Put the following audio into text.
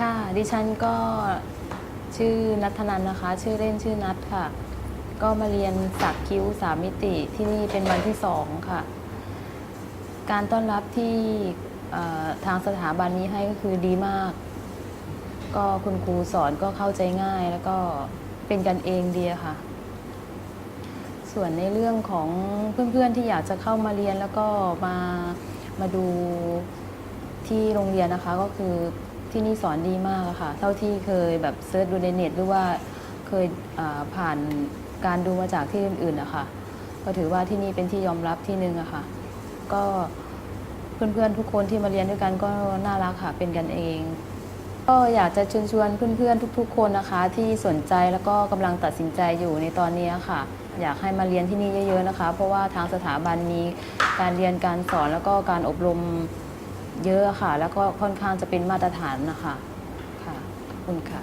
ค่ะ ดิฉันก็ชื่อนัทนันนะคะ ชื่อเล่นชื่อนัทค่ะ ก็มาเรียนสักคิ้วสามมิติที่นี่เป็นวันที่สองค่ะ การต้อนรับที่ทางสถาบันนี้ให้ก็คือดีมาก ก็คุณครูสอนก็เข้าใจง่ายแล้วก็เป็นกันเองดีค่ะ ส่วนในเรื่องของเพื่อนๆที่อยากจะเข้ามาเรียนแล้วก็มามาดูที่โรงเรียนนะคะก็คือ ที่นี่สอนดีมากอะค่ะ เท่าที่เคยแบบเซิร์ชดูในเน็ตหรือว่าเคยผ่านการดูมาจากที่อื่นๆนะคะก็ถือว่าที่นี่เป็นที่ยอมรับที่หนึ่งอะค่ะ ก็เพื่อนๆทุกคนที่มาเรียนด้วยกันก็น่ารักค่ะเป็นกันเอง ก็อยากจะเชิญชวนเพื่อนๆทุก ๆ คนนะคะ ที่สนใจแล้วก็กำลังตัดสินใจอยู่ในตอนนี้ค่ะ อยากให้มาเรียนที่นี่เยอะ ๆนะคะ เพราะว่าทางสถาบันมีการเรียนการสอนแล้วก็การอบรม เยอะค่ะ แล้วก็ค่อนข้างจะเป็นมาตรฐานนะคะค่ะขอบคุณค่ะ